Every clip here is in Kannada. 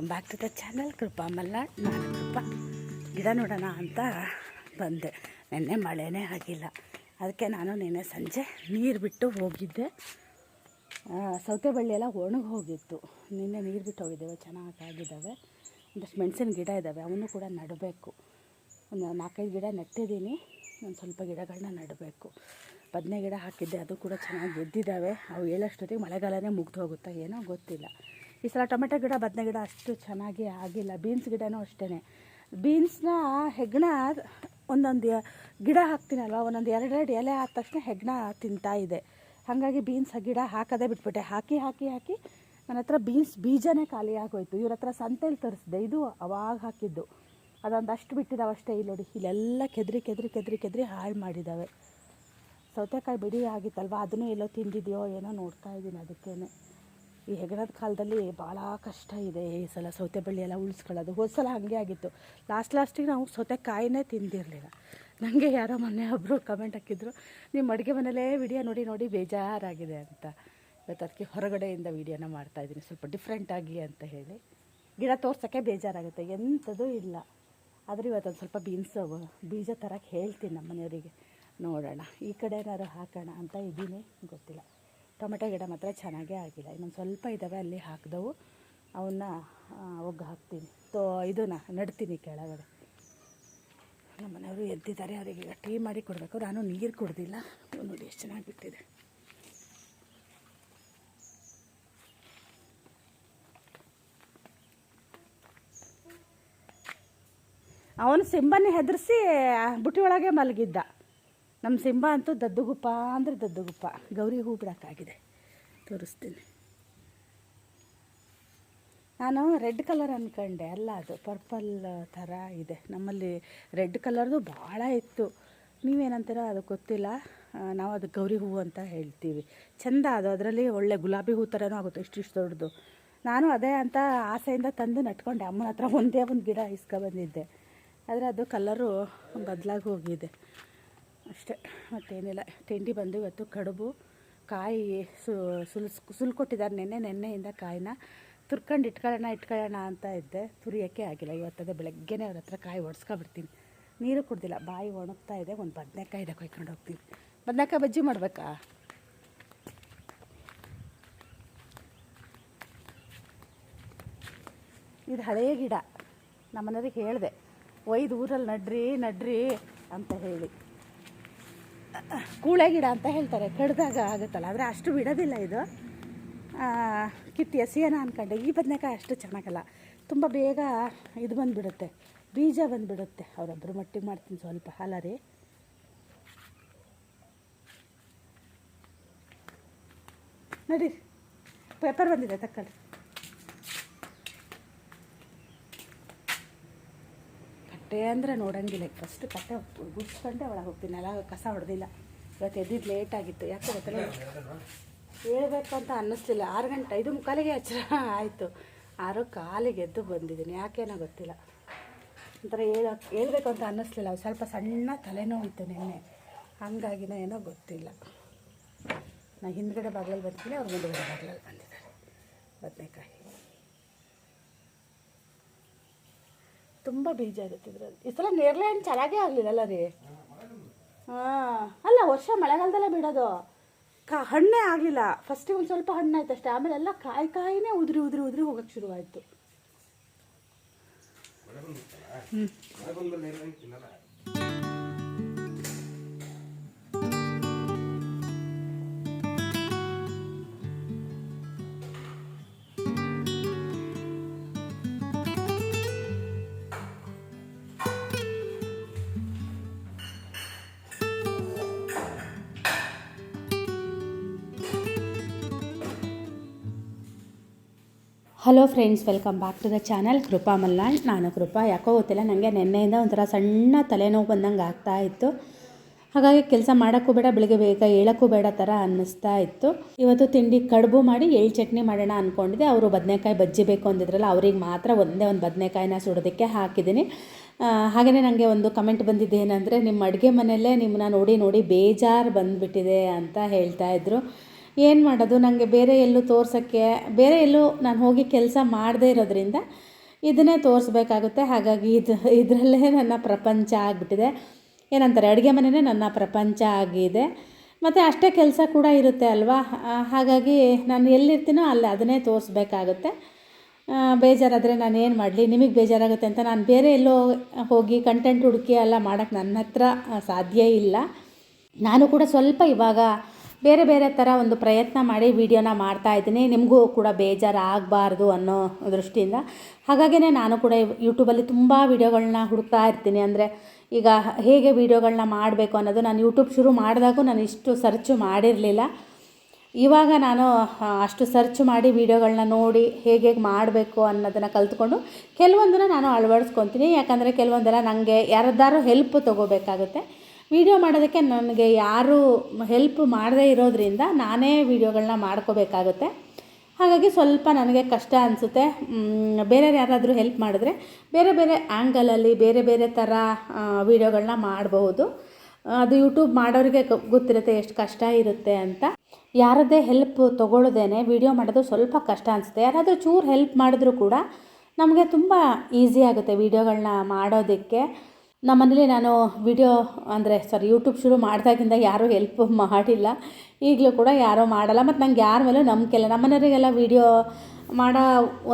Welcome back to the channel Krupa Malnad, ನಾನು ಕೃಪಾ. ಗಿಡ ನೋಡೋಣ ಅಂತ ಬಂದೆ. ನೆನ್ನೆ ಮಳೆನೇ ಆಗಿಲ್ಲ. ಅದಕ್ಕೆ ನಾನು ನಿನ್ನೆ ಸಂಜೆ ನೀರು ಬಿಟ್ಟು ಹೋಗಿದ್ದೆ. ಸೌತೆ ಬಳ್ಳಿ ಎಲ್ಲ ಒಣಗಿ ಹೋಗಿತ್ತು. ನಿನ್ನೆ ನೀರು ಬಿಟ್ಟು ಹೋಗಿದ್ದೇವೆ ಚೆನ್ನಾಗಿದ್ದಾವೆ ಒಂದಷ್ಟು ಮೆಣಸಿನ ಗಿಡ ಇದ್ದಾವೆ ಅವನ್ನೂ ಕೂಡ ನೆಡಬೇಕು. ಒಂದು ನಾಲ್ಕೈದು ಗಿಡ ನೆಟ್ಟಿದ್ದೀನಿ. ಒಂದು ಸ್ವಲ್ಪ ಗಿಡಗಳನ್ನ ನೆಡಬೇಕು. ಬದನೆ ಗಿಡ ಹಾಕಿದ್ದೆ, ಅದು ಕೂಡ ಚೆನ್ನಾಗಿ ಎದ್ದಿದ್ದಾವೆ ಅವು ಹೇಳೋಷ್ಟೊತ್ತಿಗೆ ಮಳೆಗಾಲನೇ ಮುಗ್ದು ಹೋಗುತ್ತಾ ಏನೋ ಗೊತ್ತಿಲ್ಲ. ಈ ಸಲ ಟೊಮೆಟೊ ಗಿಡ, ಬದನೆ ಗಿಡ ಅಷ್ಟು ಚೆನ್ನಾಗಿ ಆಗಿಲ್ಲ. ಬೀನ್ಸ್ ಗಿಡನೂ ಅಷ್ಟೇ ಬೀನ್ಸ್ನ ಹೆಗ್ಣ ಒಂದೊಂದು ಗಿಡ ಹಾಕ್ತೀನಲ್ವ? ಒಂದೊಂದು ಎರಡೆರಡು ಎಲೆ ಆದ ತಕ್ಷಣ ಹೆಗ್ಣ ತಿಂತಾ ಇದೆ. ಹಾಗಾಗಿ ಬೀನ್ಸ್ ಗಿಡ ಹಾಕೋದೇ ಬಿಟ್ಬಿಟ್ಟೆ. ಹಾಕಿ ಹಾಕಿ ಹಾಕಿ ನನ್ನ ಹತ್ರ ಬೀನ್ಸ್ ಬೀಜನೇ ಖಾಲಿ ಆಗೋಯ್ತು. ಇವ್ರ ಹತ್ರ ಸಂತೆಲಿ ತರಿಸಿದೆ. ಇದು ಅವಾಗ ಹಾಕಿದ್ದು. ಅದೊಂದು ಅಷ್ಟು ಬಿಟ್ಟಿದ್ದಾವೆ ಅಷ್ಟೇ ಇಲ್ಲಿ ನೋಡಿ. ಇಲ್ಲೆಲ್ಲ ಕೆದ್ರಿ ಕೆದ್ರಿ ಕೆದ್ರಿ ಕೆದ್ರಿ ಹಾಳು ಮಾಡಿದ್ದಾವೆ ಸೌತೆಕಾಯಿ ಬಿಡಿ ಆಗಿತ್ತಲ್ವ? ಅದನ್ನು ಎಲ್ಲೋ ತಿಂದಿದೆಯೋ ಏನೋ ನೋಡ್ತಾ ಇದ್ದೀನಿ ಅದಕ್ಕೇನೆ. ಈ ಹೆಗಣದ ಕಾಲದಲ್ಲಿ ಭಾಳ ಕಷ್ಟ ಇದೆ ಈ ಸಲ ಸೌತೆ ಬಳ್ಳಿ ಎಲ್ಲ ಉಳಿಸ್ಕೊಳ್ಳೋದು. ಹೋದ ಸಲ ಹಾಗೆ ಆಗಿತ್ತು. ಲಾಸ್ಟ್ ಲಾಸ್ಟಿಗೆ ನಾವು ಸೌತೆಕಾಯಿನೇ ತಿಂದಿರಲಿಲ್ಲ. ನನಗೆ ಯಾರೋ ಮೊನ್ನೆ ಒಬ್ಬರು ಕಮೆಂಟ್ ಹಾಕಿದ್ರು ನಿಮ್ಮ ಅಡುಗೆ ಮನೇಲೇ ವಿಡಿಯೋ ನೋಡಿ ನೋಡಿ ಬೇಜಾರಾಗಿದೆ ಅಂತ. ಇವತ್ತು ಅದಕ್ಕೆ ಹೊರಗಡೆಯಿಂದ ವೀಡಿಯೋನ ಮಾಡ್ತಾಯಿದ್ದೀನಿ ಸ್ವಲ್ಪ ಡಿಫ್ರೆಂಟಾಗಿ ಅಂತ ಹೇಳಿ. ಗಿಡ ತೋರ್ಸೋಕ್ಕೆ ಬೇಜಾರಾಗುತ್ತೆ. ಎಂಥದ್ದು ಇಲ್ಲ. ಆದರೆ ಇವತ್ತೊಂದು ಸ್ವಲ್ಪ ಬೀನ್ಸ್, ಬೀಜ ತರಕ್ಕೆ ಹೇಳ್ತೀನಿ ನಮ್ಮ ಮನೆಯವರಿಗೆ ನೋಡೋಣ. ಈ ಕಡೆ ಏನಾದ್ರು ಹಾಕೋಣ ಅಂತ ಇದ್ದೀನಿ. ಗೊತ್ತಿಲ್ಲ. ಟೊಮೆಟೊ ಗಿಡ ಮಾತ್ರ ಚೆನ್ನಾಗೇ ಆಗಿಲ್ಲ. ಇನ್ನೊಂದು ಸ್ವಲ್ಪ ಇದ್ದಾವೆ ಅಲ್ಲಿ ಹಾಕಿದವು. ಅವನ್ನ ಒಗ್ಗು ಹಾಕ್ತೀನಿ. ತೋ, ಇದನ್ನ, ನೆಡ್ತೀನಿ ಕೆಳಗಡೆ. ನಮ್ಮ ಮನೆಯವರು ಎದ್ದಿದ್ದಾರೆ ಅವರಿಗೆ ಟೀ ಮಾಡಿ ಕೊಡಬೇಕು. ನಾನು ನೀರು ಕುಡ್ದಿಲ್ಲ. ನೋಡಿ ಎಷ್ಟು ಚೆನ್ನಾಗಿ ಬಿಟ್ಟಿದೆ. ಅವನು ಸಿಂಬನ್ನ ಹೆದರಿಸಿ ಬುಟ್ಟಿ ಒಳಗೆ ಮಲಗಿದ್ದ. ನಮ್ಮ ಸಿಂಬ ಅಂತೂ ದದ್ದುಗುಪ್ಪ ಅಂದರೆ ದದ್ದುಗುಪ್ಪ. ಗೌರಿ ಹೂ ಬಿಡೋಕ್ಕಾಗಿದೆ. ತೋರಿಸ್ತೀನಿ. ನಾನು ರೆಡ್ ಕಲರ್ ಅಂದ್ಕೊಂಡೆ ಅಲ್ಲ, ಅದು ಪರ್ಪಲ್ ಥರ ಇದೆ. ನಮ್ಮಲ್ಲಿ ರೆಡ್ ಕಲರ್ದು ಭಾಳ ಇತ್ತು. ನೀವೇನಂತೀರ ಅದು ಗೊತ್ತಿಲ್ಲ. ನಾವು ಅದು ಗೌರಿ ಹೂವು ಅಂತ ಹೇಳ್ತೀವಿ. ಚೆಂದ ಅದು. ಅದರಲ್ಲಿ ಒಳ್ಳೆ ಗುಲಾಬಿ ಹೂ ಥರನೂ ಆಗುತ್ತೆ. ಇಷ್ಟಿಷ್ಟು ದೊಡ್ಡದು. ನಾನು ಅದೇ ಅಂತ ಆಸೆಯಿಂದ ತಂದು ನಟ್ಕೊಂಡೆ. ಅಮ್ಮನ ಹತ್ರ ಒಂದೇ ಒಂದು ಗಿಡ ಇಸ್ಕೊಬಂದಿದ್ದೆ ಆದರೆ ಅದು ಕಲರು ಬದಲಾಗಿ ಹೋಗಿದೆ. ಅಷ್ಟೇ. ಮತ್ತೇನಿಲ್ಲ. ತಿಂಡಿ ಬಂದು ಇವತ್ತು ಕಡುಬು, ಕಾಯಿ ಸು, ಸುಲ್ಸ್, ಸುಲ್ಕೊಟ್ಟಿದ್ದಾರೆ ನೆನ್ನೆ, ನೆನ್ನೆಯಿಂದ ಕಾಯಿನ. ತುರ್ಕೊಂಡು ಇಟ್ಕೊಳ್ಳೋಣ ಇಟ್ಕೊಳ್ಳೋಣ ಅಂತ ಇದ್ದೆ. ತುರಿಯೋಕ್ಕೆ ಆಗಿಲ್ಲ. ಇವತ್ತದೇ ಬೆಳಗ್ಗೆನೇ ಅವ್ರ ಹತ್ರ ಕಾಯಿ ಒಡ್ಸ್ಕೊಬಿಡ್ತೀನಿ. ನೀರು ಕುಡ್ದಿಲ್ಲ. ಬಾಯಿ ಒಣಗ್ತಾ ಇದೆ. ಒಂದು ಬದನೆಕಾಯಿ ಇದೆ ಕೊಯ್ಕೊಂಡು ಹೋಗ್ತೀನಿ. ಬದನೆಕಾಯಿ ಬಜ್ಜಿ ಮಾಡಬೇಕಾ? ಇದು ಹಳೆಯ ಗಿಡ. ನಮ್ಮನೆಯವ್ರಿಗೆ ಹೇಳಿದೆ. ಒಯ್ದು ಊರಲ್ಲಿ ನಡ್ರಿ ನಡ್ರಿ ಅಂತ ಹೇಳಿ. ಕೂಳೆ ಗಿಡ ಅಂತ ಹೇಳ್ತಾರೆ. ಕಡ್ದಾಗ ಆಗುತ್ತಲ್ಲ, ಆದರೆ ಅಷ್ಟು ಬಿಡೋದಿಲ್ಲ ಇದು. ಕಿತ್ತಿ ಎಸೆಯೋಣ ಅಂದ್ಕೊಂಡೆ ಈ ಬದನೇಕಾಯಿ ಅಷ್ಟು ಚೆನ್ನಾಗಲ್ಲ. ತುಂಬ ಬೇಗ ಇದು ಬಂದುಬಿಡುತ್ತೆ. ಬೀಜ ಬಂದುಬಿಡುತ್ತೆ. ಅವರೊಬ್ಬರು ಮಟ್ಟಿಗೆ ಮಾಡ್ತೀನಿ ಸ್ವಲ್ಪ ಅಲ್ಲ ರೀ ನೋಡಿ. ಪೇಪರ್ ಬಂದಿದೆ ತಕ್ಕೊಳ್ಳಿ ಕಟ್ಟೆ ಅಂದರೆ ನೋಡಂಗಿಲ್ಲ. ಫಸ್ಟ್ ಕಟ್ಟೆ ಗುಡ್ಸ್ಕೊಂಡೆ ಒಳಗೆ ಹೋಗ್ತೀನಿ. ಎಲ್ಲ ಕಸ ಹೊಡೆದಿಲ್ಲ. ಇವತ್ತು ಎದ್ದಿದ್ದು ಲೇಟ್ ಆಗಿತ್ತು. ಯಾಕೆ ಗೊತ್ತಲ್ಲ ಹೇಳಬೇಕು ಅಂತ ಅನ್ನಿಸ್ಲಿಲ್ಲ. ಆರು ಗಂಟೆ, ಐದು ಮುಕ್ಕಾಲಿಗೆ ಹಚ್ಚ ಆಯಿತು. ಆರು ಕಾಲಿಗೆ ಎದ್ದು ಬಂದಿದ್ದೀನಿ. ಯಾಕೇನೋ ಗೊತ್ತಿಲ್ಲ. ಒಂಥರ ಹೇಳೋಕೆ ಹೇಳಬೇಕು ಅಂತ ಅನ್ನಿಸ್ಲಿಲ್ಲ ಸ್ವಲ್ಪ ಸಣ್ಣ ತಲೆನೋವಿತ್ತು ನಿನ್ನೆ. ಹಂಗಾಗಿನ ಏನೋ ಗೊತ್ತಿಲ್ಲ. ನಾನು ಹಿಂದ್ಗಡೆ ಬಾಗಿಲಲ್ಲಿ ಬರ್ತೀನಿ ಅವ್ರ ಮುಂದ್ಗಡೆ ಬಾಗಿಲಲ್ಲಿ ಬಂದಿದ್ದಾರೆ. ಬದನೆಕಾಯಿ. ತುಂಬ ಬೀಜ ಇದ್ರಲ್ಲಿ. ಈ ಸಲ ನೇರಳೆ ಹಣ್ಣು ಚೆನ್ನಾಗೇ ಆಗಲಿಲ್ಲಲ್ಲ ರೀ? ಹಾಂ. ಅಲ್ಲ, ವರ್ಷ ಮಳೆಗಾಲದಲ್ಲೇ ಬಿಡೋದು. ಕ, ಹಣ್ಣೇ ಆಗಲಿಲ್ಲ. ಫಸ್ಟಿಗೆ ಒಂದು ಸ್ವಲ್ಪ ಹಣ್ಣಾಯ್ತು ಅಷ್ಟೇ. ಆಮೇಲೆ ಎಲ್ಲ ಕಾಯಿ ಕಾಯಿನೇ ಉದುರಿ ಉದುರಿ ಉದುರಿ ಹೋಗೋಕ್ಕೆ ಶುರುವಾಯಿತು. Hello friends welcome back to the channel Krupa Malnad ನಾನು ಕೃಪಾ ಯಾಕೋ ಗೊತ್ತಿಲ್ಲ ನನಗೆ ನಿನ್ನೆಯಿಂದ ಒಂಥರ ಸಣ್ಣ ತಲೆನೋವು ಬಂದಂಗೆ ಆಗ್ತಾ ಇತ್ತು. ಹಾಗಾಗಿ ಕೆಲಸ ಮಾಡೋಕ್ಕೂ ಬೇಡ, ಬೆಳಿಗ್ಗೆ ಬೇಗ ಹೇಳೋಕ್ಕೂ ಬೇಡ ಥರ ಅನ್ನಿಸ್ತಾ ಇತ್ತು. ಇವತ್ತು ತಿಂಡಿ ಕಡುಬು ಮಾಡಿ, ಎಳ್ಳು ಚಟ್ನಿ ಮಾಡೋಣ ಅಂದ್ಕೊಂಡಿದ್ದೆ ಅವರು ಬದನೆಕಾಯಿ ಬಜ್ಜಿ ಬೇಕು ಅಂದಿದ್ರಲ್ಲ, ಅವ್ರಿಗೆ ಮಾತ್ರ ಒಂದೇ ಒಂದು ಬದನೆಕಾಯಿನ ಸುಡೋದಕ್ಕೆ ಹಾಕಿದ್ದೀನಿ. ಹಾಗೆಯೇ ನನಗೆ ಒಂದು ಕಮೆಂಟ್ ಬಂದಿದ್ದು ಏನಂದರೆ, ನಿಮ್ಮ ಅಡುಗೆ ಮನೆಯಲ್ಲೇ ನಿಮ್ಮನ್ನ ನೋಡಿ ನೋಡಿ ಬೇಜಾರು ಬಂದುಬಿಟ್ಟಿದೆ ಅಂತ ಹೇಳ್ತಾ ಇದ್ರು. ಏನು ಮಾಡೋದು? ನನಗೆ ಬೇರೆ ಎಲ್ಲೂ ತೋರ್ಸೋಕ್ಕೆ, ಬೇರೆ ಎಲ್ಲೂ ನಾನು ಹೋಗಿ ಕೆಲಸ ಮಾಡದೇ ಇರೋದ್ರಿಂದ ಇದನ್ನೇ ತೋರಿಸ್ಬೇಕಾಗುತ್ತೆ. ಹಾಗಾಗಿ ಇದು, ಇದರಲ್ಲೇ ನನ್ನ ಪ್ರಪಂಚ ಆಗಿಬಿಟ್ಟಿದೆ. ಏನಂತಾರೆ, ಅಡುಗೆ ಮನೆಯೇ ನನ್ನ ಪ್ರಪಂಚ ಆಗಿದೆ. ಮತ್ತು ಅಷ್ಟೇ ಕೆಲಸ ಕೂಡ ಇರುತ್ತೆ ಅಲ್ವಾ? ಹಾಗಾಗಿ ನಾನು ಎಲ್ಲಿರ್ತೀನೋ ಅಲ್ಲಿ ಅದನ್ನೇ ತೋರಿಸ್ಬೇಕಾಗುತ್ತೆ. ಬೇಜಾರಾದರೆ ನಾನು ಏನು ಮಾಡಲಿ? ನಿಮಗೆ ಬೇಜಾರಾಗುತ್ತೆ ಅಂತ ನಾನು ಬೇರೆ ಎಲ್ಲೋ ಹೋಗಿ ಕಂಟೆಂಟ್ ಹುಡುಕಿ ಎಲ್ಲ ಮಾಡೋಕ್ಕೆ ನನ್ನ ಹತ್ರ ಸಾಧ್ಯ ಇಲ್ಲ. ನಾನು ಕೂಡ ಸ್ವಲ್ಪ ಇವಾಗ ಬೇರೆ ಬೇರೆ ಥರ ಒಂದು ಪ್ರಯತ್ನ ಮಾಡಿ ವೀಡಿಯೋನ ಮಾಡ್ತಾ ಇದ್ದೀನಿ. ನಿಮಗೂ ಕೂಡ ಬೇಜಾರು ಆಗಬಾರ್ದು ಅನ್ನೋ ದೃಷ್ಟಿಯಿಂದ. ಹಾಗಾಗಿಯೇ ನಾನು ಕೂಡ ಯೂಟ್ಯೂಬಲ್ಲಿ ತುಂಬ ವೀಡಿಯೋಗಳನ್ನ ಹುಡುಕ್ತಾ ಇರ್ತೀನಿ. ಅಂದರೆ ಈಗ ಹೇಗೆ ವೀಡಿಯೋಗಳನ್ನ ಮಾಡಬೇಕು ಅನ್ನೋದು ನಾನು ಯೂಟ್ಯೂಬ್ ಶುರು ಮಾಡಿದಾಗೂ ನಾನು ಇಷ್ಟು ಸರ್ಚು ಮಾಡಿರಲಿಲ್ಲ. ಇವಾಗ ನಾನು ಅಷ್ಟು ಸರ್ಚ್ ಮಾಡಿ ವೀಡಿಯೋಗಳನ್ನ ನೋಡಿ ಹೇಗೆ ಹೇಗೆ ಮಾಡಬೇಕು ಅನ್ನೋದನ್ನು ಕಲ್ತ್ಕೊಂಡು ಕೆಲವೊಂದನ್ನು ನಾನು ಅಳವಡಿಸ್ಕೊತೀನಿ. ಯಾಕಂದರೆ ಕೆಲವೊಂದೆಲ್ಲ ನನಗೆ ಯಾರದ್ದಾರು ಹೆಲ್ಪ್ ತೊಗೋಬೇಕಾಗುತ್ತೆ. ವೀಡಿಯೋ ಮಾಡೋದಕ್ಕೆ ನನಗೆ ಯಾರೂ ಹೆಲ್ಪ್ ಮಾಡದೇ ಇರೋದರಿಂದ ನಾನೇ ವೀಡಿಯೋಗಳನ್ನ ಮಾಡ್ಕೋಬೇಕಾಗುತ್ತೆ. ಹಾಗಾಗಿ ಸ್ವಲ್ಪ ನನಗೆ ಕಷ್ಟ ಅನಿಸುತ್ತೆ. ಬೇರೆ ಯಾರಾದರೂ ಹೆಲ್ಪ್ ಮಾಡಿದ್ರೆ ಬೇರೆ ಬೇರೆ ಆ್ಯಂಗಲಲ್ಲಿ ಬೇರೆ ಬೇರೆ ಥರ ವೀಡಿಯೋಗಳನ್ನ ಮಾಡಬಹುದು ಅದು ಯೂಟ್ಯೂಬ್ ಮಾಡೋರಿಗೆ ಗೊತ್ತಿರುತ್ತೆ ಎಷ್ಟು ಕಷ್ಟ ಇರುತ್ತೆ ಅಂತ. ಯಾರದ್ದೇ ಹೆಲ್ಪ್ ತೊಗೊಳ್ದೇನೆ ವೀಡಿಯೋ ಮಾಡೋದು ಸ್ವಲ್ಪ ಕಷ್ಟ ಅನಿಸುತ್ತೆ. ಯಾರಾದರೂ ಚೂರು ಹೆಲ್ಪ್ ಮಾಡಿದ್ರೂ ಕೂಡ ನಮಗೆ ತುಂಬ ಈಸಿ ಆಗುತ್ತೆ ವೀಡಿಯೋಗಳನ್ನ ಮಾಡೋದಕ್ಕೆ. ನಮ್ಮನೇಲಿ ನಾನು ವಿಡಿಯೋ ಅಂದರೆ ಸಾರಿ ಯೂಟ್ಯೂಬ್ ಶುರು ಮಾಡಿದಾಗಿಂದ ಯಾರೂ ಹೆಲ್ಪ್ ಮಾಡಿಲ್ಲ. ಈಗಲೂ ಕೂಡ ಯಾರೂ ಮಾಡಲ್ಲ. ಮತ್ತು ನಂಗೆ ಯಾರ ಮೇಲೂ ನಂಬಿಕೆ ಇಲ್ಲ. ನಮ್ಮನೆಯವರಿಗೆಲ್ಲ ವೀಡಿಯೋ ಮಾಡೋ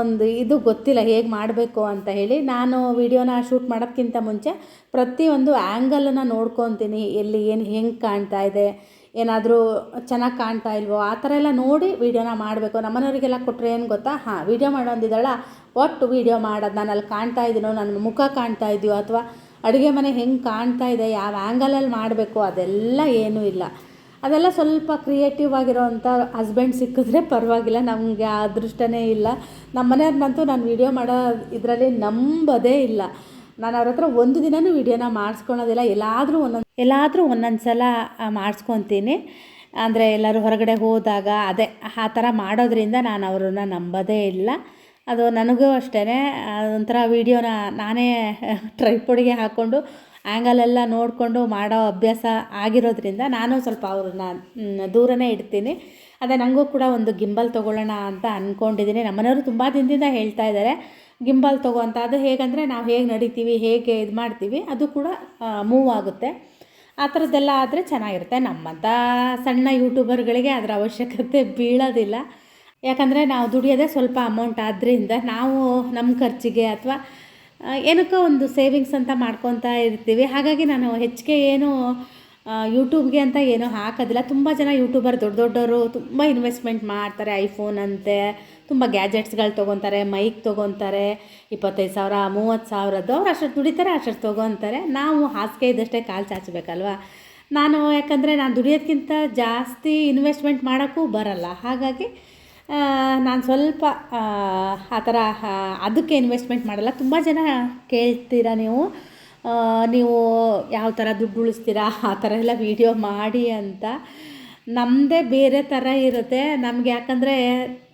ಒಂದು ಇದು ಗೊತ್ತಿಲ್ಲ. ಹೇಗೆ ಮಾಡಬೇಕು ಅಂತ ಹೇಳಿ ನಾನು ವೀಡಿಯೋನ ಶೂಟ್ ಮಾಡೋದಕ್ಕಿಂತ ಮುಂಚೆ ಪ್ರತಿಯೊಂದು ಆ್ಯಂಗಲನ್ನು ನೋಡ್ಕೊತೀನಿ. ಎಲ್ಲಿ ಏನು ಹೆಂಗೆ ಕಾಣ್ತಾ ಇದೆ, ಏನಾದರೂ ಚೆನ್ನಾಗಿ ಕಾಣ್ತಾ ಇಲ್ವೋ ಆ ಥರ ಎಲ್ಲ ನೋಡಿ ವೀಡಿಯೋನ ಮಾಡಬೇಕು. ನಮ್ಮನೆಯವರಿಗೆಲ್ಲ ಕೊಟ್ಟರೆ ಏನು ಗೊತ್ತಾ? ಹಾಂ, ವೀಡಿಯೋ ಮಾಡೋಂದಿದ್ದಾಳ? ಒಟ್ಟು ವೀಡಿಯೋ ಮಾಡೋದು ನಾನು ಅಲ್ಲಿ ಕಾಣ್ತಾ ಇದ್ದೀನೋ ನನ್ನ ಮುಖ ಕಾಣ್ತಾ ಇದೆಯೋ? ಅಥವಾ ಅಡುಗೆ ಮನೆ ಹೆಂಗೆ ಕಾಣ್ತಾ ಇದೆ, ಯಾವ ಆ್ಯಂಗಲಲ್ಲಿ ಮಾಡಬೇಕು, ಅದೆಲ್ಲ ಏನೂ ಇಲ್ಲ. ಅದೆಲ್ಲ ಸ್ವಲ್ಪ ಕ್ರಿಯೇಟಿವ್ ಆಗಿರೋವಂಥ ಹಸ್ಬೆಂಡ್ ಸಿಕ್ಕಿದ್ರೆ ಪರವಾಗಿಲ್ಲ, ನಮಗೆ ಆ ಅದೃಷ್ಟನೇ ಇಲ್ಲ. ನಮ್ಮ ಮನೆಯವ್ರನ್ನಂತೂ ನಾನು ವೀಡಿಯೋ ಮಾಡೋ ಇದರಲ್ಲಿ ನಂಬೋದೇ ಇಲ್ಲ. ನಾನು ಅವ್ರ ಹತ್ರ ಒಂದು ದಿನವೂ ವೀಡಿಯೋನ ಮಾಡಿಸ್ಕೊಳೋದಿಲ್ಲ ಎಲ್ಲಾದರೂ ಒಂದೊಂದು ಎಲ್ಲಾದರೂ ಒಂದೊಂದು ಸಲ ಮಾಡಿಸ್ಕೊತೀನಿ. ಅಂದರೆ ಎಲ್ಲರೂ ಹೊರಗಡೆ ಹೋದಾಗ ಅದೇ, ಆ ಥರ ಮಾಡೋದ್ರಿಂದ ನಾನು ಅವ್ರನ್ನ ನಂಬೋದೇ ಇಲ್ಲ. ಅದು ನನಗೂ ಅಷ್ಟೇ ಒಂಥರ ವೀಡಿಯೋನ ನಾನೇ ಟ್ರೈಪೋಡಿಗೆ ಹಾಕ್ಕೊಂಡು ಆ್ಯಂಗಲೆಲ್ಲ ನೋಡಿಕೊಂಡು ಮಾಡೋ ಅಭ್ಯಾಸ ಆಗಿರೋದ್ರಿಂದ ನಾನು ಸ್ವಲ್ಪ ಅವ್ರನ್ನ ದೂರನೇ ಇಡ್ತೀನಿ. ಅದೇ ನನಗೂ ಕೂಡ ಒಂದು ಗಿಂಬಲ್ ತೊಗೊಳ್ಳೋಣ ಅಂತ ಅಂದ್ಕೊಂಡಿದ್ದೀನಿ ನಮ್ಮನೆಯವರು ತುಂಬ ದಿನದಿಂದ ಹೇಳ್ತಾ ಇದ್ದಾರೆ, ಗಿಂಬಲ್ ತೊಗೋ ಅಂತ. ಅದು ಹೇಗಂದರೆ ನಾವು ಹೇಗೆ ನಡಿತೀವಿ, ಹೇಗೆ ಇದು ಮಾಡ್ತೀವಿ, ಅದು ಕೂಡ ಮೂವ್ ಆಗುತ್ತೆ. ಆ ಥರದ್ದೆಲ್ಲ ಆದರೆ ಚೆನ್ನಾಗಿರುತ್ತೆ ನಮ್ಮಂಥ ಸಣ್ಣ ಯೂಟ್ಯೂಬರ್ಗಳಿಗೆ ಅದರ ಅವಶ್ಯಕತೆ ಬೀಳೋದಿಲ್ಲ. ಯಾಕಂದರೆ ನಾವು ದುಡಿಯೋದೇ ಸ್ವಲ್ಪ ಅಮೌಂಟ್ ಆದ್ದರಿಂದ ನಾವು ನಮ್ಮ ಖರ್ಚಿಗೆ ಅಥವಾ ಏನಕ್ಕೋ ಒಂದು ಸೇವಿಂಗ್ಸ್ ಅಂತ ಮಾಡ್ಕೊತಾ ಇರ್ತೀವಿ. ಹಾಗಾಗಿ ನಾನು ಹೆಚ್ಚಿಗೆ ಏನು ಯೂಟ್ಯೂಬ್ಗೆ ಅಂತ ಏನೂ ಹಾಕೋದಿಲ್ಲ. ತುಂಬ ಜನ ಯೂಟ್ಯೂಬರ್ ದೊಡ್ಡ ದೊಡ್ಡವರು ತುಂಬ ಇನ್ವೆಸ್ಟ್ಮೆಂಟ್ ಮಾಡ್ತಾರೆ. ಐಫೋನ್ ಅಂತೆ, ತುಂಬ ಗ್ಯಾಜೆಟ್ಸ್ಗಳು ತೊಗೊತಾರೆ ಮೈಕ್ ತೊಗೊತಾರೆ, ಇಪ್ಪತ್ತೈದು ಸಾವಿರ, ಮೂವತ್ತು ಸಾವಿರದ್ದು ಅವ್ರು ಅಷ್ಟೊತ್ತು ದುಡಿತಾರೆ ಅಷ್ಟೊತ್ತು ತೊಗೊತಾರೆ. ನಾವು ಹಾಸಿಗೆ ಇದ್ದಷ್ಟೇ ಕಾಲು ಚಾಚಬೇಕಲ್ವ? ನಾನು ಯಾಕಂದರೆ ನಾನು ದುಡಿಯೋದಕ್ಕಿಂತ ಜಾಸ್ತಿ ಇನ್ವೆಸ್ಟ್ಮೆಂಟ್ ಮಾಡೋಕ್ಕೂ ಬರಲ್ಲ. ಹಾಗಾಗಿ ನಾನು ಸ್ವಲ್ಪ ಆ, ಥರ ಅದಕ್ಕೆ ಇನ್ವೆಸ್ಟ್ಮೆಂಟ್ ಮಾಡಲ್ಲ. ತುಂಬ ಜನ ಕೇಳ್ತೀರಾ ನೀವು? ನೀವು ಯಾವ ಥರ ದುಡ್ಡು ಉಳಿಸ್ತೀರಾ? ಆ ಥರ ಎಲ್ಲ ವೀಡಿಯೋ ಮಾಡಿ ಅಂತ. ನಮ್ಮದೇ ಬೇರೆ ಥರ ಇರುತ್ತೆ. ನಮಗೆ ಯಾಕಂದರೆ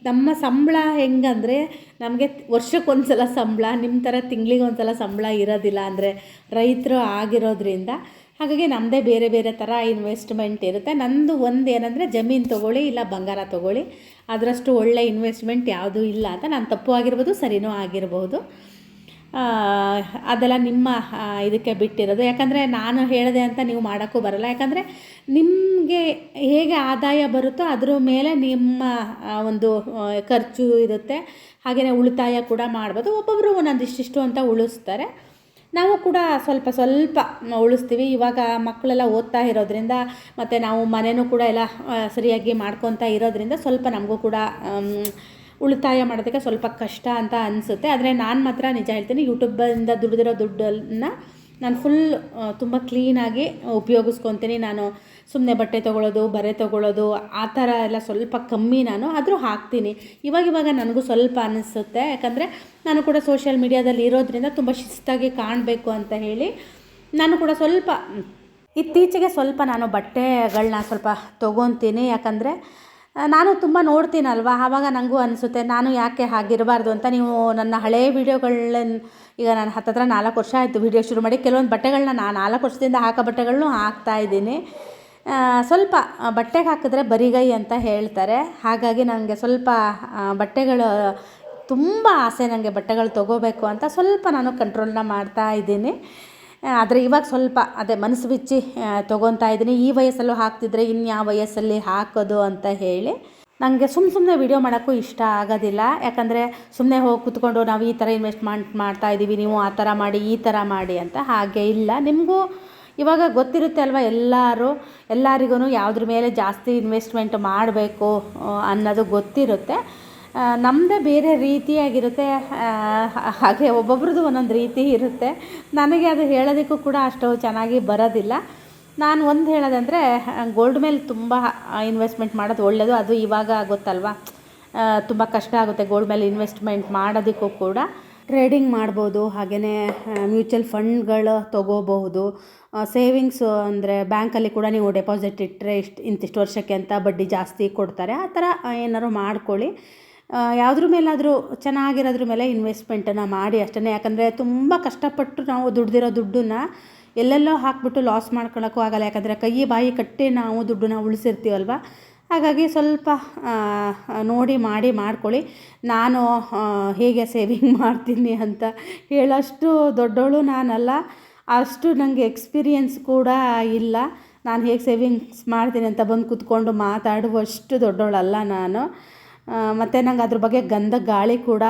ನಮ್ಮ ಸಂಬಳ ಹೆಂಗಂದರೆ ನಮಗೆ ವರ್ಷಕ್ಕೊಂದು ಸಲ ಸಂಬಳ ನಿಮ್ಮ ಥರ ತಿಂಗಳಿಗೆ ಒಂದು ಸಲ ಸಂಬಳ ಇರೋದಿಲ್ಲ ಅಂದರೆ ರೈತರು ಆಗಿರೋದ್ರಿಂದ ಹಾಗಾಗಿ ನಮ್ಮದೇ ಬೇರೆ ಬೇರೆ ಥರ ಇನ್ವೆಸ್ಟ್ಮೆಂಟ್ ಇರುತ್ತೆ. ನಂದು ಒಂದು ಏನಂದರೆ ಜಮೀನು ತೊಗೊಳ್ಳಿ, ಇಲ್ಲ ಬಂಗಾರ ತೊಗೊಳ್ಳಿ. ಅದರಷ್ಟು ಒಳ್ಳೆ ಇನ್ವೆಸ್ಟ್ಮೆಂಟ್ ಯಾವುದೂ ಇಲ್ಲ ಅಂತ ನಾನು ತಪ್ಪು ಆಗಿರ್ಬೋದು, ಸರಿನೂ ಆಗಿರ್ಬೋದು. ಅದೆಲ್ಲ ನಿಮ್ಮ ಇದಕ್ಕೆ ಬಿಟ್ಟಿರೋದು. ಯಾಕಂದರೆ ನಾನು ಹೇಳಿದೆ ಅಂತ ನೀವು ಮಾಡೋಕ್ಕೂ ಬರಲ್ಲ. ಯಾಕಂದರೆ ನಿಮಗೆ ಹೇಗೆ ಆದಾಯ ಬರುತ್ತೋ ಅದ್ರ ಮೇಲೆ ನಿಮ್ಮ ಒಂದು ಖರ್ಚು ಇರುತ್ತೆ. ಹಾಗೆಯೇ ಉಳಿತಾಯ ಕೂಡ ಮಾಡ್ಬೋದು. ಒಬ್ಬೊಬ್ಬರು ಒಂದೊಂದಿಷ್ಟಿಷ್ಟು ಅಂತ ಉಳಿಸ್ತಾರೆ. ನಾವು ಕೂಡ ಸ್ವಲ್ಪ ಸ್ವಲ್ಪ ಉಳಿಸ್ತೀವಿ. ಇವಾಗ ಮಕ್ಕಳೆಲ್ಲ ಓದ್ತಾ ಇರೋದ್ರಿಂದ ಮತ್ತು ನಾವು ಮನೆಯೂ ಕೂಡ ಎಲ್ಲ ಸರಿಯಾಗಿ ಮಾಡ್ಕೊತಾ ಇರೋದ್ರಿಂದ ಸ್ವಲ್ಪ ನಮಗೂ ಕೂಡ ಉಳಿತಾಯ ಮಾಡೋದಕ್ಕೆ ಸ್ವಲ್ಪ ಕಷ್ಟ ಅಂತ ಅನಿಸುತ್ತೆ. ಆದರೆ ನಾನು ಮಾತ್ರ ನಿಜ ಹೇಳ್ತೀನಿ ಯೂಟ್ಯೂಬಿಂದ ದುಡಿದಿರೋ ದುಡ್ಡನ್ನು ನಾನು ಫುಲ್ ತುಂಬ ಕ್ಲೀನಾಗಿ ಉಪಯೋಗಿಸ್ಕೊತೀನಿ. ನಾನು ಸುಮ್ಮನೆ ಬಟ್ಟೆ ತೊಗೊಳ್ಳೋದು ಬರೆ ತೊಗೊಳ್ಳೋದು ಆ ಥರ ಎಲ್ಲ ಸ್ವಲ್ಪ ಕಮ್ಮಿ ನಾನು, ಆದರೂ ಹಾಕ್ತೀನಿ. ಇವಾಗ ಇವಾಗ ನನಗೂ ಸ್ವಲ್ಪ ಅನಿಸುತ್ತೆ. ಯಾಕಂದರೆ ನಾನು ಕೂಡ ಸೋಷಿಯಲ್ ಮೀಡ್ಯಾದಲ್ಲಿ ಇರೋದ್ರಿಂದ ತುಂಬ ಶಿಸ್ತಾಗಿ ಕಾಣಬೇಕು ಅಂತ ಹೇಳಿ ನಾನು ಕೂಡ ಸ್ವಲ್ಪ ಇತ್ತೀಚೆಗೆ ಸ್ವಲ್ಪ ನಾನು ಬಟ್ಟೆಗಳನ್ನ ಸ್ವಲ್ಪ ತೊಗೊತೀನಿ. ಯಾಕಂದರೆ ನಾನು ತುಂಬ ನೋಡ್ತೀನಲ್ವ? ಆವಾಗ ನನಗೂ ಅನಿಸುತ್ತೆ, ನಾನು ಯಾಕೆ ಹಾಗಿರಬಾರ್ದು ಅಂತ. ನೀವು ನನ್ನ ಹಳೆಯ ವೀಡಿಯೋಗಳನ್ನ ಈಗ ನಾನು ಹತ್ತತ್ರ ನಾಲ್ಕು ವರ್ಷ ಆಯಿತು ವೀಡಿಯೋ ಶುರು ಮಾಡಿ, ಕೆಲವೊಂದು ಬಟ್ಟೆಗಳನ್ನ ನಾನು ನಾಲ್ಕು ವರ್ಷದಿಂದ ಹಾಕೋ ಬಟ್ಟೆಗಳನ್ನು ಹಾಕ್ತಾ ಇದ್ದೀನಿ. ಸ್ವಲ್ಪ ಬಟ್ಟೆಗೆ ಹಾಕಿದ್ರೆ ಬರಿಗೈ ಅಂತ ಹೇಳ್ತಾರೆ. ಹಾಗಾಗಿ ನನಗೆ ಸ್ವಲ್ಪ ಬಟ್ಟೆಗಳು, ತುಂಬ ಆಸೆ ನನಗೆ ಬಟ್ಟೆಗಳು ತೊಗೋಬೇಕು ಅಂತ ಸ್ವಲ್ಪ ನಾನು ಕಂಟ್ರೋಲ್ನ ಮಾಡ್ತಾ ಇದ್ದೀನಿ. ಆದರೆ ಇವಾಗ ಸ್ವಲ್ಪ ಅದೇ ಮನಸ್ಸು ಬಿಚ್ಚಿ ತೊಗೊತಾ ಇದ್ದೀನಿ. ಈ ವಯಸ್ಸಲ್ಲೂ ಹಾಕ್ತಿದ್ರೆ ಇನ್ಯಾವ ವಯಸ್ಸಲ್ಲಿ ಹಾಕೋದು ಅಂತ ಹೇಳಿ ನನಗೆ ಸುಮ್ಮ ಸುಮ್ಮನೆ ವಿಡಿಯೋ ಮಾಡೋಕ್ಕೂ ಇಷ್ಟ ಆಗೋದಿಲ್ಲ. ಯಾಕಂದರೆ ಸುಮ್ಮನೆ ಹೋಗಿ ಕುತ್ಕೊಂಡು ನಾವು ಈ ಥರ ಇನ್ವೆಸ್ಟ್ಮೆಂಟ್ ಮಾಡ್ತಾ ಇದ್ದೀವಿ, ನೀವು ಆ ಥರ ಮಾಡಿ, ಈ ಥರ ಮಾಡಿ ಅಂತ ಹಾಗೆ ಇಲ್ಲ. ನಿಮಗೂ ಇವಾಗ ಗೊತ್ತಿರುತ್ತೆ ಅಲ್ವಾ ಎಲ್ಲರೂ ಎಲ್ಲರಿಗೂ ಯಾವುದ್ರ ಮೇಲೆ ಜಾಸ್ತಿ ಇನ್ವೆಸ್ಟ್ಮೆಂಟ್ ಮಾಡಬೇಕು ಅನ್ನೋದು ಗೊತ್ತಿರುತ್ತೆ. ನಮ್ಮದೇ ಬೇರೆ ರೀತಿಯಾಗಿರುತ್ತೆ ಹಾಗೆ ಒಬ್ಬೊಬ್ರದ್ದು ಒಂದೊಂದು ರೀತಿ ಇರುತ್ತೆ. ನನಗೆ ಅದು ಹೇಳೋದಕ್ಕೂ ಕೂಡ ಅಷ್ಟು ಚೆನ್ನಾಗಿ ಬರೋದಿಲ್ಲ. ನಾನು ಒಂದು ಹೇಳೋದಂದರೆ ಗೋಲ್ಡ್ ಮೇಲೆ ತುಂಬ ಇನ್ವೆಸ್ಟ್ಮೆಂಟ್ ಮಾಡೋದು ಒಳ್ಳೆಯದು ಅದು ಇವಾಗ ಆಗುತ್ತಲ್ವ? ತುಂಬ ಕಷ್ಟ ಆಗುತ್ತೆ ಗೋಲ್ಡ್ ಮೇಲೆ ಇನ್ವೆಸ್ಟ್ಮೆಂಟ್ ಮಾಡೋದಕ್ಕೂ ಕೂಡ. ಟ್ರೇಡಿಂಗ್ ಮಾಡ್ಬೋದು ಹಾಗೆಯೇ ಮ್ಯೂಚುವಲ್ ಫಂಡ್ಗಳು ತೊಗೋಬಹುದು. ಸೇವಿಂಗ್ಸು ಅಂದರೆ ಬ್ಯಾಂಕಲ್ಲಿ ಕೂಡ ನೀವು ಡೆಪಾಸಿಟ್ ಇಟ್ಟರೆ ಇಷ್ಟು, ಇಂತಿಷ್ಟು ವರ್ಷಕ್ಕೆ ಅಂತ ಬಡ್ಡಿ ಜಾಸ್ತಿ ಕೊಡ್ತಾರೆ. ಆ ಥರ ಏನಾದ್ರು ಮಾಡ್ಕೊಳ್ಳಿ. ಯಾವುದ್ರ ಮೇಲಾದರೂ ಚೆನ್ನಾಗಿರೋದ್ರ ಮೇಲೆ ಇನ್ವೆಸ್ಟ್ಮೆಂಟನ್ನು ಮಾಡಿ ಅಷ್ಟೇ ಯಾಕಂದರೆ ತುಂಬ ಕಷ್ಟಪಟ್ಟು ನಾವು ದುಡ್ದಿರೋ ದುಡ್ಡನ್ನು ಎಲ್ಲೆಲ್ಲೋ ಹಾಕ್ಬಿಟ್ಟು ಲಾಸ್ ಮಾಡ್ಕೊಳ್ಳೋಕ್ಕೂ ಆಗಲ್ಲ. ಯಾಕಂದರೆ ಕೈ ಬಾಯಿ ಕಟ್ಟಿ ನಾವು ದುಡ್ಡನ್ನ ಉಳಿಸಿರ್ತೀವಲ್ವ? ಹಾಗಾಗಿ ಸ್ವಲ್ಪ ನೋಡಿ ಮಾಡಿ ಮಾಡ್ಕೊಳ್ಳಿ. ನಾನು ಹೇಗೆ ಸೇವಿಂಗ್ ಮಾಡ್ತೀನಿ ಅಂತ ಹೇಳೋಷ್ಟು ದೊಡ್ಡವಳು ನಾನಲ್ಲ. ಅಷ್ಟು ನನಗೆ ಎಕ್ಸ್ಪೀರಿಯೆನ್ಸ್ ಕೂಡ ಇಲ್ಲ. ನಾನು ಹೇಗೆ ಸೇವಿಂಗ್ಸ್ ಮಾಡ್ತೀನಿ ಅಂತ ಬಂದು ಕೂತ್ಕೊಂಡು ಮಾತಾಡುವಷ್ಟು ದೊಡ್ಡವಳಲ್ಲ ನಾನು. ಮತ್ತು ನಂಗೆ ಅದ್ರ ಬಗ್ಗೆ ಗಂಧ ಗಾಳಿ ಕೂಡ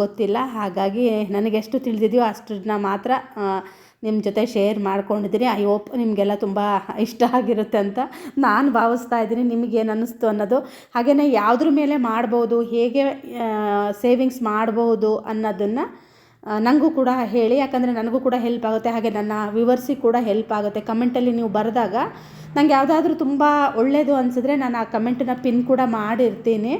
ಗೊತ್ತಿಲ್ಲ. ಹಾಗಾಗಿ ನನಗೆ ಎಷ್ಟು ತಿಳಿದಿದೆಯೋ ಅಷ್ಟನ್ನ ಮಾತ್ರ ನಿಮ್ಮ ಜೊತೆ ಶೇರ್ ಮಾಡ್ಕೊಂಡಿದ್ದೀನಿ ಐ ಹೋಪ್ ನಿಮಗೆಲ್ಲ ತುಂಬ ಇಷ್ಟ ಆಗಿರುತ್ತೆ ಅಂತ ನಾನು ಭಾವಿಸ್ತಾ ಇದ್ದೀನಿ. ನಿಮಗೇನು ಅನ್ನಿಸ್ತು ಅನ್ನೋದು. ಹಾಗೆಯೇ ಯಾವುದ್ರ ಮೇಲೆ ಮಾಡ್ಬೋದು, ಹೇಗೆ ಸೇವಿಂಗ್ಸ್ ಮಾಡ್ಬೋದು ಅನ್ನೋದನ್ನು ನನಗೂ ಕೂಡ ಹೇಳಿ. ಯಾಕಂದರೆ ನನಗೂ ಕೂಡ ಹೆಲ್ಪ್ ಆಗುತ್ತೆ. ಹಾಗೆ ನನ್ನ ವಿವರ್ಸಿಗೆ ಕೂಡ ಹೆಲ್ಪ್ ಆಗುತ್ತೆ. ಕಮೆಂಟಲ್ಲಿ ನೀವು ಬರೆದಾಗ ನಂಗೆ ಯಾವುದಾದ್ರೂ ತುಂಬ ಒಳ್ಳೆಯದು ಅನಿಸಿದ್ರೆ ನಾನು ಆ ಕಮೆಂಟನ್ನ ಪಿನ್ ಕೂಡ ಮಾಡಿರ್ತೀನಿ.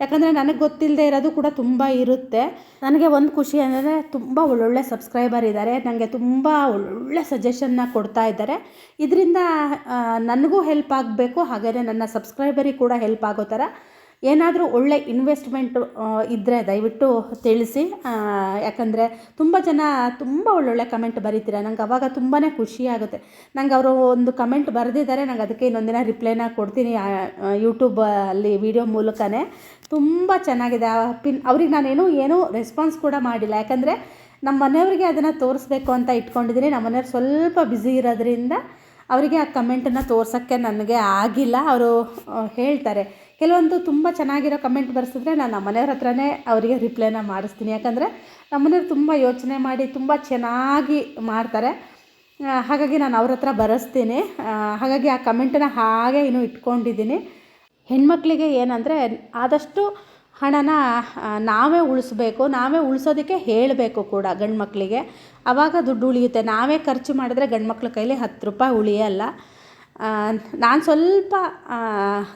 ಯಾಕಂದರೆ ನನಗೆ ಗೊತ್ತಿಲ್ಲದೆ ಇರೋದು ಕೂಡ ತುಂಬ ಇರುತ್ತೆ. ನನಗೆ ಒಂದು ಖುಷಿ ಅಂದರೆ ತುಂಬ ಒಳ್ಳೊಳ್ಳೆ ಸಬ್ಸ್ಕ್ರೈಬರ್ ಇದ್ದಾರೆ ನನಗೆ ತುಂಬ ಒಳ್ಳೊಳ್ಳೆ ಸಜೆಷನ್ನ ಕೊಡ್ತಾ ಇದ್ದಾರೆ ಇದರಿಂದ ನನಗೂ ಹೆಲ್ಪ್ ಆಗಬೇಕು. ಹಾಗೆಯೇ ನನ್ನ ಸಬ್ಸ್ಕ್ರೈಬರಿಗೆ ಕೂಡ ಹೆಲ್ಪ್ ಆಗೋ ಥರ. ಏನಾದರೂ ಒಳ್ಳೆ ಇನ್ವೆಸ್ಟ್ಮೆಂಟು ಇದ್ದರೆ ದಯವಿಟ್ಟು ತಿಳಿಸಿ. ಯಾಕಂದರೆ ತುಂಬ ಜನ ತುಂಬ ಒಳ್ಳೊಳ್ಳೆ ಕಮೆಂಟ್ ಬರೀತೀರ. ನಂಗೆ ಅವಾಗ ತುಂಬಾ ಖುಷಿ ಆಗುತ್ತೆ. ನಂಗೆ ಅವರು ಒಂದು ಕಮೆಂಟ್ ಬರೆದಿದ್ದಾರೆ, ನಂಗೆ ಅದಕ್ಕೆ ಇನ್ನೊಂದಿನ ರಿಪ್ಲೈನ ಕೊಡ್ತೀನಿ ಯೂಟ್ಯೂಬ್ ಅಲ್ಲಿ ವಿಡಿಯೋ ಮೂಲಕನೇ. ತುಂಬ ಚೆನ್ನಾಗಿದೆ. ಆ, ಪಿನ್, ಅವ್ರಿಗೆ ನಾನೇನು ಏನೂ ರೆಸ್ಪಾನ್ಸ್ ಕೂಡ ಮಾಡಿಲ್ಲ. ಯಾಕಂದರೆ ನಮ್ಮ ಮನೆಯವ್ರಿಗೆ ಅದನ್ನು ತೋರಿಸ್ಬೇಕು ಅಂತ ಇಟ್ಕೊಂಡಿದ್ದೀನಿ. ನಮ್ಮ ಮನೆಯವ್ರು ಸ್ವಲ್ಪ ಬ್ಯುಸಿ ಇರೋದ್ರಿಂದ ಅವರಿಗೆ ಆ ಕಮೆಂಟನ್ನು ತೋರ್ಸೋಕ್ಕೆ ನನಗೆ ಆಗಿಲ್ಲ. ಅವರು ಹೇಳ್ತಾರೆ. ಕೆಲವೊಂದು ತುಂಬ ಚೆನ್ನಾಗಿರೋ ಕಮೆಂಟ್ ಬರ್ಸಿದ್ರೆ ನಾನು ನಮ್ಮ ಮನೆಯವ್ರ ಹತ್ರನೇ ಅವರಿಗೆ ರಿಪ್ಲೈನ ಮಾಡಿಸ್ತೀನಿ. ಯಾಕಂದರೆ ನಮ್ಮ ಮನೆಯವ್ರು ತುಂಬ ಯೋಚನೆ ಮಾಡಿ ತುಂಬ ಚೆನ್ನಾಗಿ ಮಾಡ್ತಾರೆ. ಹಾಗಾಗಿ ನಾನು ಅವ್ರ ಹತ್ರ ಬರೆಸ್ತೀನಿ. ಹಾಗಾಗಿ ಆ ಕಮೆಂಟನ್ನ ಹಾಗೆ ಇನ್ನೂ ಇಟ್ಕೊಂಡಿದ್ದೀನಿ. ಹೆಣ್ಮಕ್ಳಿಗೆ ಏನಂದರೆ ಆದಷ್ಟು ಹಣನ ನಾವೇ ಉಳಿಸ್ಬೇಕು, ನಾವೇ ಉಳಿಸೋದಕ್ಕೆ ಹೇಳಬೇಕು ಕೂಡ ಗಂಡು ಮಕ್ಕಳಿಗೆ ಆವಾಗ ದುಡ್ಡು ಉಳಿಯುತ್ತೆ. ನಾವೇ ಖರ್ಚು ಮಾಡಿದ್ರೆ ಗಂಡು ಮಕ್ಳ ಕೈಲಿ ಹತ್ತು ರೂಪಾಯಿ ಉಳಿಯಲ್ಲ. ನಾನು ಸ್ವಲ್ಪ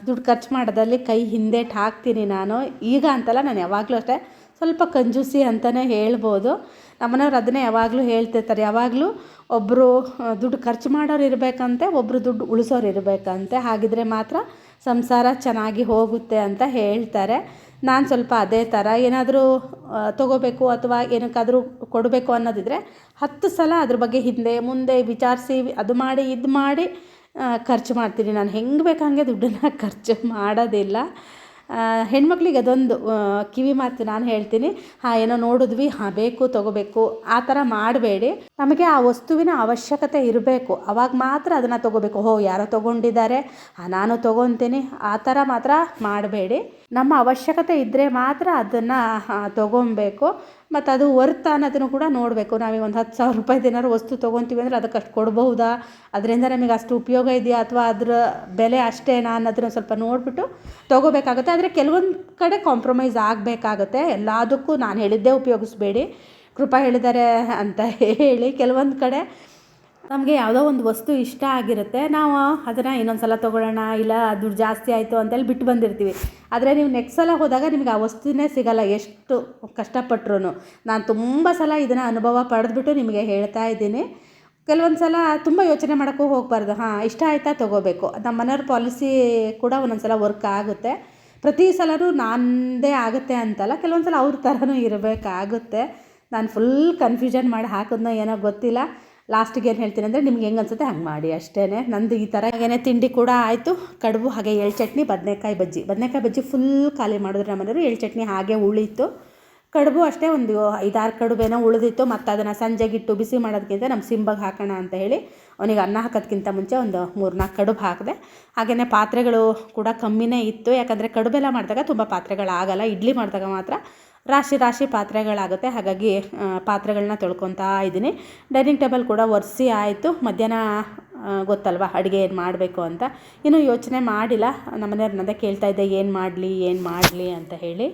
ದುಡ್ಡು ಖರ್ಚು ಮಾಡೋದ್ರಲ್ಲಿ ಕೈ ಹಿಂದೇಟು ಹಾಕ್ತೀನಿ ನಾನು. ಈಗ ಅಂತಲ್ಲ ನಾನು ಯಾವಾಗಲೂ ಅಷ್ಟೇ ಸ್ವಲ್ಪ ಕಂಜೂಸಿ ಅಂತಲೇ ಹೇಳ್ಬೋದು. ನಮ್ಮನೆಯವ್ರು ಅದನ್ನೇ ಯಾವಾಗಲೂ ಹೇಳ್ತಿರ್ತಾರೆ. ಯಾವಾಗಲೂ ಒಬ್ಬರು ದುಡ್ಡು ಖರ್ಚು ಮಾಡೋರು ಇರಬೇಕಂತೆ ಒಬ್ಬರು ದುಡ್ಡು ಉಳಿಸೋರು ಇರಬೇಕಂತೆ. ಹಾಗಿದ್ರೆ ಮಾತ್ರ ಸಂಸಾರ ಚೆನ್ನಾಗಿ ಹೋಗುತ್ತೆ ಅಂತ ಹೇಳ್ತಾರೆ. ನಾನು ಸ್ವಲ್ಪ ಅದೇ ಥರ ಏನಾದರೂ ತೊಗೋಬೇಕು ಅಥವಾ ಏನಕ್ಕಾದರೂ ಕೊಡಬೇಕು ಅನ್ನೋದಿದ್ರೆ ಹತ್ತು ಸಲ ಅದ್ರ ಬಗ್ಗೆ ಹಿಂದೆ ಮುಂದೆ ವಿಚಾರಿಸಿ, ಅದು ಮಾಡಿ, ಇದು ಮಾಡಿ ಖರ್ಚು ಮಾಡ್ತೀನಿ. ನಾನು ಹೆಂಗೆ ಬೇಕು ಹಾಗೆ ದುಡ್ಡನ್ನು ಖರ್ಚು ಮಾಡೋದಿಲ್ಲ. ಹೆಣ್ಮಕ್ಳಿಗೆ ಅದೊಂದು ಕಿವಿ ಮಾತು ನಾನು ಹೇಳ್ತೀನಿ. ಹಾಂ, ಏನೋ ನೋಡಿದ್ವಿ. ಹಾಂ, ಬೇಕು, ತೊಗೋಬೇಕು. ಆ ಥರ ಮಾಡಬೇಡಿ. ನಮಗೆ ಆ ವಸ್ತುವಿನ ಅವಶ್ಯಕತೆ ಇರಬೇಕು. ಅವಾಗ ಮಾತ್ರ ಅದನ್ನು ತೊಗೋಬೇಕು. ಹೋ ಯಾರೋ ತೊಗೊಂಡಿದ್ದಾರೆ. ಹಾಂ, ನಾನು ತೊಗೊತೀನಿ. ಆ ಥರ ಮಾತ್ರ ಮಾಡಬೇಡಿ. ನಮ್ಮ ಅವಶ್ಯಕತೆ ಇದ್ದರೆ ಮಾತ್ರ ಅದನ್ನು ತೊಗೊಬೇಕು. ಮತ್ತು ಅದು ವರ್ತ್ ಅನ್ನೋದನ್ನು ಕೂಡ ನೋಡಬೇಕು. ನಾವೀಗ ಒಂದು ಹತ್ತು ಸಾವಿರ ರೂಪಾಯಿ ಏನಾದ್ರು ವಸ್ತು ತೊಗೊತೀವಿ ಅಂದರೆ ಅದಕ್ಕೆ ಅಷ್ಟು ಕೊಡಬಹುದಾ? ಅದರಿಂದ ನಮಗೆ ಅಷ್ಟು ಉಪಯೋಗ ಇದೆಯಾ? ಅಥವಾ ಅದರ ಬೆಲೆ ಅಷ್ಟೇನಾ ಅನ್ನೋದನ್ನು ಸ್ವಲ್ಪ ನೋಡಿಬಿಟ್ಟು ತೊಗೋಬೇಕಾಗುತ್ತೆ. ಆದರೆ ಕೆಲವೊಂದು ಕಡೆ ಕಾಂಪ್ರಮೈಸ್ ಆಗಬೇಕಾಗುತ್ತೆ. ಎಲ್ಲದಕ್ಕೂ ನಾನು ಹೇಳಿದ್ದೇ ಉಪಯೋಗಿಸ್ಬೇಡಿ. ಕೃಪಾ ಹೇಳಿದ್ದಾರೆ ಅಂತ ಹೇಳಿ ಕೆಲವೊಂದು ಕಡೆ ನಮಗೆ ಯಾವುದೋ ಒಂದು ವಸ್ತು ಇಷ್ಟ ಆಗಿರುತ್ತೆ, ನಾವು ಅದನ್ನು ಇನ್ನೊಂದು ಸಲ ತೊಗೊಳ್ಳೋಣ, ಇಲ್ಲ ದುಡ್ಡು ಜಾಸ್ತಿ ಆಯಿತು ಅಂತೇಳಿ ಬಿಟ್ಟು ಬಂದಿರ್ತೀವಿ. ಆದರೆ ನೀವು ನೆಕ್ಸ್ಟ್ ಸಲ ಹೋದಾಗ ನಿಮ್ಗೆ ಆ ವಸ್ತುನೇ ಸಿಗಲ್ಲ, ಎಷ್ಟು ಕಷ್ಟಪಟ್ರು ನಾನು ತುಂಬ ಸಲ ಇದನ್ನು ಅನುಭವ ಪಡೆದ್ಬಿಟ್ಟು ನಿಮಗೆ ಹೇಳ್ತಾ ಇದ್ದೀನಿ. ಕೆಲವೊಂದು ಸಲ ತುಂಬ ಯೋಚನೆ ಮಾಡೋಕ್ಕೂ ಹೋಗಬಾರ್ದು. ಹಾಂ, ಇಷ್ಟ ಆಯಿತಾ ತೊಗೋಬೇಕು. ನಮ್ಮ ಮನೆಯವ್ರ ಪಾಲಿಸಿ ಕೂಡ ಒಂದೊಂದು ಸಲ ವರ್ಕ್ ಆಗುತ್ತೆ. ಪ್ರತಿ ಸಲನೂ ನಾನದೇ ಆಗುತ್ತೆ ಅಂತಲ್ಲ ಕೆಲವೊಂದು ಸಲ ಅವ್ರ ಥರನೂ ಇರಬೇಕಾಗುತ್ತೆ. ನಾನು ಫುಲ್ ಕನ್ಫ್ಯೂಷನ್ ಮಾಡಿ ಹಾಕೋದನ್ನ ಏನೋ ಗೊತ್ತಿಲ್ಲ. ಲಾಸ್ಟಿಗೆ ಏನು ಹೇಳ್ತೀನಿ ಅಂದರೆ ನಿಮ್ಗೆ ಹೆಂಗೆ ಅನ್ಸುತ್ತೆ ಹಂಗೆ ಮಾಡಿ ಅಷ್ಟೇ ನಂದು ಈ ಥರ ಏನೇ ತಿಂಡಿ ಕೂಡ ಆಯಿತು. ಕಡುಬು ಹಾಗೆ ಎಳ್ ಚಟ್ನಿ, ಬದನೆಕಾಯಿ ಬಜ್ಜಿ. ಬದನೆಕಾಯಿ ಬಜ್ಜಿ ಫುಲ್ ಖಾಲಿ ಮಾಡಿದ್ರೆ ನಮ್ಮನೆಯವರು ಎಳ್ಳು ಚಟ್ನಿ ಹಾಗೆ ಉಳಿತು. ಕಡುಬು ಅಷ್ಟೇ ಒಂದು ಐದಾರು ಕಡುಬೇನೋ ಉಳಿದಿತ್ತು. ಮತ್ತು ಅದನ್ನು ಸಂಜೆಗಿಟ್ಟು ಬಿಸಿ ಮಾಡೋದಕ್ಕಿಂತ ನಮ್ಮ ಸಿಂಬಗೆ ಹಾಕೋಣ ಅಂತ ಹೇಳಿ ಅವನಿಗೆ ಅನ್ನ ಹಾಕೋದಕ್ಕಿಂತ ಮುಂಚೆ ಒಂದು ಮೂರು ನಾಲ್ಕು ಕಡುಬು ಹಾಕಿದೆ. ಹಾಗೆಯೇ ಪಾತ್ರೆಗಳು ಕೂಡ ಕಮ್ಮಿನೇ ಇತ್ತು. ಯಾಕಂದರೆ ಕಡುಬೆಲ್ಲ ಮಾಡಿದಾಗ ತುಂಬ ಪಾತ್ರೆಗಳಾಗಲ್ಲ. ಇಡ್ಲಿ ಮಾಡಿದಾಗ ಮಾತ್ರ ರಾಶಿ ರಾಶಿ ಪಾತ್ರೆಗಳಾಗುತ್ತೆ. ಹಾಗಾಗಿ ಪಾತ್ರೆಗಳನ್ನ ತೊಳ್ಕೊತಾ ಇದ್ದೀನಿ. ಡೈನಿಂಗ್ ಟೇಬಲ್ ಕೂಡ ಒರೆಸಿ ಆಯಿತು. ಮಧ್ಯಾಹ್ನ ಗೊತ್ತಲ್ವ ಗೊತ್ತಲ್ವಾ, ಅಡುಗೆ ಏನು ಮಾಡಬೇಕು ಅಂತ. ಇನ್ನೂ ಯೋಚನೆ ಮಾಡಿಲ್ಲ. ನಮ್ಮನೆಯವ್ರನ್ನದೇ ಕೇಳ್ತಾ ಇದ್ದೆ, ಏನು ಮಾಡಲಿ ಏನು ಮಾಡಲಿ ಅಂತ ಹೇಳಿ.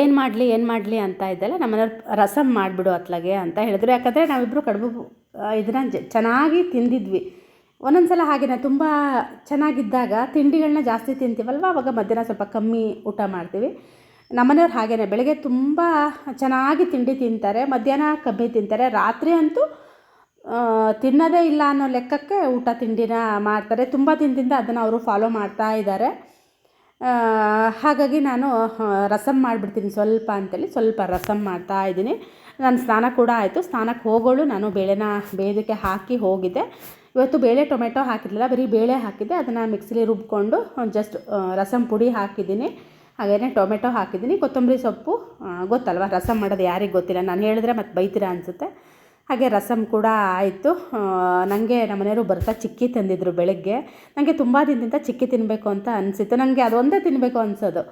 ಏನು ಮಾಡಲಿ ಏನು ಮಾಡಲಿ ಅಂತ ಇದ್ದಲ್ಲ ನಮ್ಮನೆಯವ್ರು ರಸಮ್ ಮಾಡಿಬಿಡು ಅತ್ಲಾಗೆ ಅಂತ ಹೇಳಿದ್ರು. ಯಾಕಂದರೆ ನಾವಿಬ್ಬರು ಕಡುಬು ಇದನ್ನ ಚೆನ್ನಾಗಿ ತಿಂದಿದ್ವಿ. ಒಂದೊಂದು ಸಲ ಹಾಗೇನೆ ತುಂಬ ಚೆನ್ನಾಗಿದ್ದಾಗ ತಿಂಡಿಗಳನ್ನ ಜಾಸ್ತಿ ತಿಂತೀವಲ್ವ? ಅವಾಗ ಮಧ್ಯಾಹ್ನ ಸ್ವಲ್ಪ ಕಮ್ಮಿ ಊಟ ಮಾಡ್ತೀವಿ. ನಮ್ಮನೆಯವ್ರು ಹಾಗೇ ಬೆಳಗ್ಗೆ ತುಂಬ ಚೆನ್ನಾಗಿ ತಿಂಡಿ ತಿಂತಾರೆ, ಮಧ್ಯಾಹ್ನ ಕಮ್ಮಿ ತಿಂತಾರೆ. ರಾತ್ರಿ ಅಂತೂ ತಿನ್ನೋದೇ ಇಲ್ಲ ಅನ್ನೋ ಲೆಕ್ಕಕ್ಕೆ ಊಟ ತಿಂಡಿನ ಮಾಡ್ತಾರೆ. ತುಂಬ ದಿನದಿಂದ ಅದನ್ನು ಅವರು ಫಾಲೋ ಮಾಡ್ತಾ ಇದ್ದಾರೆ. ಹಾಗಾಗಿ ನಾನು ರಸಮ್ ಮಾಡಿಬಿಡ್ತೀನಿ ಸ್ವಲ್ಪ ಅಂತೇಳಿ ಸ್ವಲ್ಪ ರಸಮ್ ಮಾಡ್ತಾ ಇದ್ದೀನಿ. ನನ್ನ ಸ್ನಾನ ಕೂಡ ಆಯಿತು. ಸ್ನಾನಕ್ಕೆ ಹೋಗೋಳು. ನಾನು ಬೇಳೆನ ಬೇಯೋದಕ್ಕೆ ಹಾಕಿ ಹೋಗಿದ್ದೆ. ಇವತ್ತು ಬೇಳೆ ಟೊಮೆಟೊ ಹಾಕಿರಲಿಲ್ಲ ಬರೀ ಬೇಳೆ ಹಾಕಿದ್ದೆ. ಅದನ್ನು ಮಿಕ್ಸಿಲಿ ರುಬ್ಕೊಂಡು ಜಸ್ಟ್ ರಸಮ್ ಪುಡಿ ಹಾಕಿದ್ದೀನಿ. ಹಾಗೆಯೇ ಟೊಮೆಟೊ ಹಾಕಿದ್ದೀನಿ. ಕೊತ್ತಂಬರಿ ಸೊಪ್ಪು ಗೊತ್ತಲ್ವ? ರಸಮ್ ಮಾಡೋದು ಯಾರಿಗೆ ಗೊತ್ತಿಲ್ಲ. ನಾನು ಹೇಳಿದ್ರೆ ಮತ್ತೆ ಬೈತೀರಾ ಅನಿಸುತ್ತೆ. ಹಾಗೆ ರಸಮ್ ಕೂಡ ಆಯಿತು. ನನಗೆ ನಮ್ಮನೆಯವರು ಬರ್ತಾ ಚಿಕ್ಕಿ ತಂದಿದ್ರು ಬೆಳಗ್ಗೆ. ನನಗೆ ತುಂಬ ದಿನದಿಂದ ಚಿಕ್ಕಿ ತಿನ್ನಬೇಕು ಅಂತ ಅನಿಸಿತ್ತು. ನನಗೆ ಅದೊಂದೇ ತಿನ್ನಬೇಕು ಅನಿಸೋದು.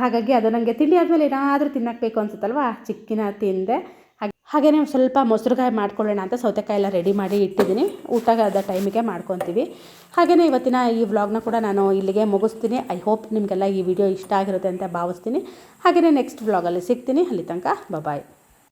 ಹಾಗಾಗಿ ಅದು ನನಗೆ ತಿಂಡಿ ಆದಮೇಲೆ ಏನಾದರೂ ತಿನ್ನಕ್ಕೆ ಬೇಕು ಅನ್ಸುತ್ತಲ್ವ? ಚಿಕ್ಕಿನ ತಿಂದೆ. ಹಾಗೆ ಹಾಗೆಯೇ ಸ್ವಲ್ಪ ಮೊಸರುಗಾಯಿ ಮಾಡ್ಕೊಳ್ಳೋಣ ಅಂತ ಸೌತೆಕಾಯಿ ಎಲ್ಲ ರೆಡಿ ಮಾಡಿ ಇಟ್ಟಿದ್ದೀನಿ. ಊಟದ ಟೈಮಿಗೆ ಮಾಡ್ಕೊತೀವಿ. ಹಾಗೆಯೇ ಇವತ್ತಿನ ಈ ವ್ಲಾಗ್ನ ಕೂಡ ನಾನು ಇಲ್ಲಿಗೆ ಮುಗಿಸ್ತೀನಿ. ಐ ಹೋಪ್ ನಿಮಗೆಲ್ಲ ಈ ವಿಡಿಯೋ ಇಷ್ಟ ಆಗಿರುತ್ತೆ ಅಂತ ಭಾವಿಸ್ತೀನಿ. ಹಾಗೆಯೇ ನೆಕ್ಸ್ಟ್ ವ್ಲಾಗಲ್ಲಿ ಸಿಗ್ತೀನಿ. ಅಲ್ಲಿ ತನಕ ಬಾಯ್